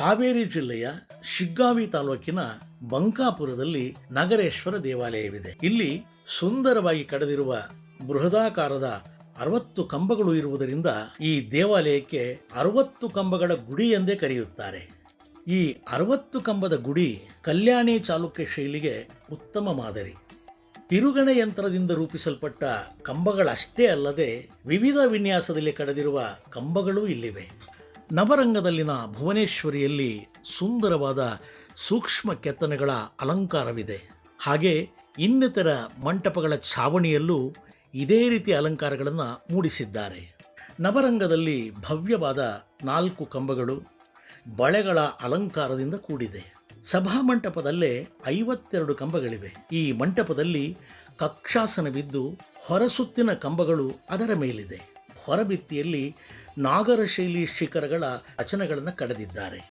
ಹಾವೇರಿ ಜಿಲ್ಲೆಯ ಶಿಗ್ಗಾವಿ ತಾಲೂಕಿನ ಬಂಕಾಪುರದಲ್ಲಿ ನಗರೇಶ್ವರ ದೇವಾಲಯವಿದೆ. ಇಲ್ಲಿ ಸುಂದರವಾಗಿ ಕಡೆದಿರುವ ಬೃಹದಾಕಾರದ ಅರವತ್ತು ಕಂಬಗಳು ಇರುವುದರಿಂದ ಈ ದೇವಾಲಯಕ್ಕೆ ಅರವತ್ತು ಕಂಬಗಳ ಗುಡಿ ಎಂದೇ ಕರೆಯುತ್ತಾರೆ. ಈ ಅರವತ್ತು ಕಂಬದ ಗುಡಿ ಕಲ್ಯಾಣಿ ಚಾಲುಕ್ಯ ಶೈಲಿಗೆ ಉತ್ತಮ ಮಾದರಿ. ತಿರುಗಣೆ ಯಂತ್ರದಿಂದ ರೂಪಿಸಲ್ಪಟ್ಟ ಕಂಬಗಳಷ್ಟೇ ಅಲ್ಲದೆ ವಿವಿಧ ವಿನ್ಯಾಸದಲ್ಲಿ ಕಡೆದಿರುವ ಕಂಬಗಳೂ ಇಲ್ಲಿವೆ. ನವರಂಗದಲ್ಲಿನ ಭುವನೇಶ್ವರಿಯಲ್ಲಿ ಸುಂದರವಾದ ಸೂಕ್ಷ್ಮ ಕೆತ್ತನೆಗಳ ಅಲಂಕಾರವಿದೆ. ಹಾಗೆ ಇನ್ನಿತರ ಮಂಟಪಗಳ ಛಾವಣಿಯಲ್ಲೂ ಇದೇ ರೀತಿ ಅಲಂಕಾರಗಳನ್ನು ಮೂಡಿಸಿದ್ದಾರೆ. ನವರಂಗದಲ್ಲಿ ಭವ್ಯವಾದ ನಾಲ್ಕು ಕಂಬಗಳು ಬಳೆಗಳ ಅಲಂಕಾರದಿಂದ ಕೂಡಿದೆ. ಸಭಾಮಂಟಪದಲ್ಲೇ ಐವತ್ತೆರಡು ಕಂಬಗಳಿವೆ. ಈ ಮಂಟಪದಲ್ಲಿ ಕಕ್ಷಾಸನವಿದ್ದು ಹೊರಸುತ್ತಿನ ಕಂಬಗಳು ಅದರ ಮೇಲಿದೆ. ಹೊರಭಿತ್ತಿಯಲ್ಲಿ ನಾಗರ ಶೈಲಿ ಶಿಖರಗಳ ರಚನೆಗಳನ್ನು ಕಡೆದಿದ್ದಾರೆ.